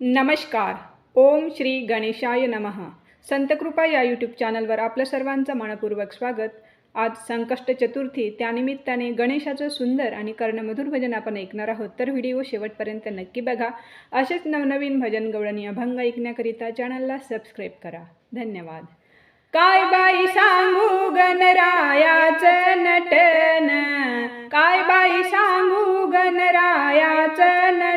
नमस्कार. ओम श्री गणेशाय नमः. संतकृपा या यूट्यूब चॅनलवर आपलं सर्वांचं मनपूर्वक स्वागत. आज संकष्ट चतुर्थी त्यानिमित्ताने गणेशाचं सुंदर आणि कर्णमधुर भजन आपण ऐकणार आहोत तर व्हिडिओ शेवटपर्यंत नक्की बघा. असेच नवनवीन भजन गवळणी अभंग ऐकण्याकरिता चॅनलला सबस्क्राईब करा. धन्यवाद. काय बाई सांगू गणरायाचं नटन?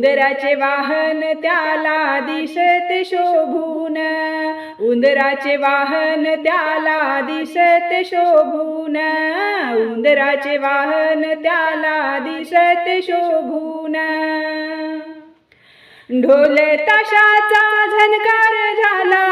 उंदराचे वाहन त्याला दिसत शोभून. उंदराचे वाहन त्याला दिसत शोभून. उंदराचे वाहन त्याला दिसत शोभून. ढोल ताशाचा झनकार झाला.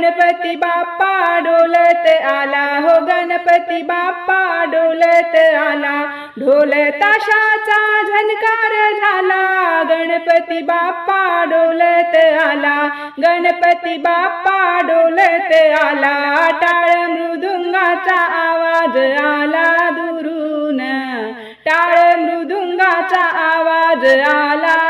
गणपती बाप्पा डोलत आला. हो गणपती बाप्पा डोलत आला. ढोल ताशाचा झनकार झाला. गणपती बाप्पा डोलत आला. गणपती बाप्पा डोलत आला. टाळ मृदुंगाचा आवाज आला दुरून. टाळ मृदुंगाचा आवाज आला.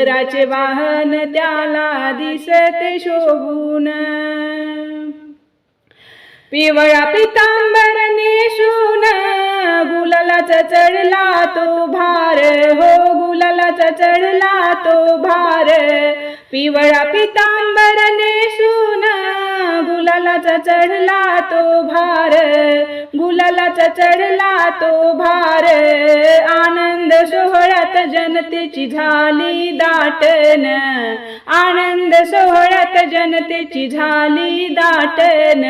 उंदराचे वाहन त्याला दिसते शोभून. पिवळा पितांबर नेसून गुलालाचा चढला तो भार. हो गुलालाचा चढला तो भार. पिवळा पितांबर गुलालाचा चढला तो भार गुलालाचा चढला तो भार. आनंद सोहळ्यात जनतेची झाली दाटन आनंद सोहळ्यात जनतेची झाली दाटन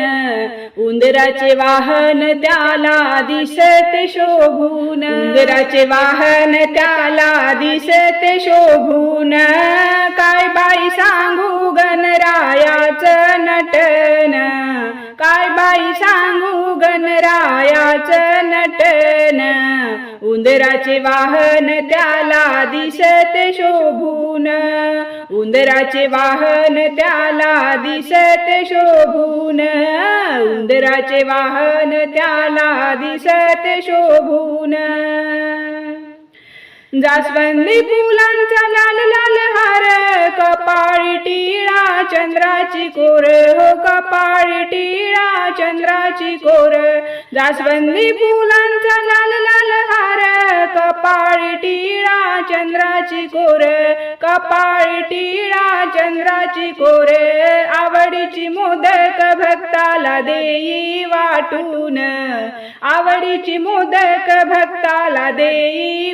उंदराचे वाहन त्याला दिसत शोभून उंदराचे वाहन त्याला दिसत शोभून. काय बाई सांगू गणरायाच नटन सांगू गणरायाचं नटन. उंदराचे वाहन त्याला दिसते शोभून. उंदराचे वाहन त्याला दिसते शोभून. उंदराचे वाहन त्याला दिसते शोभून. जास्वंदी फुलांचा लाल लाल चंद्राची कोर हो कपाळी टिळा चंद्राची कोर. जास्वंदी फुलांचा लाल लाल हार कपाळी टिळा चंद्राची कोर. कपाळी टिळा चंद्राची कोर. आवडीची मोदक भक्ताला देई वाटून. आवडीची मोदक भक्ताला देई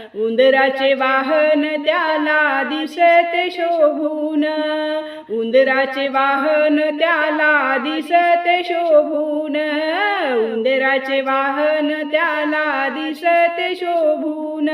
उंदराचे वाहन त्याला दिसते शोभून. उंदराचे वाहन त्याला दिसते शोभून. उंदराचे वाहन त्याला दिसते शोभून.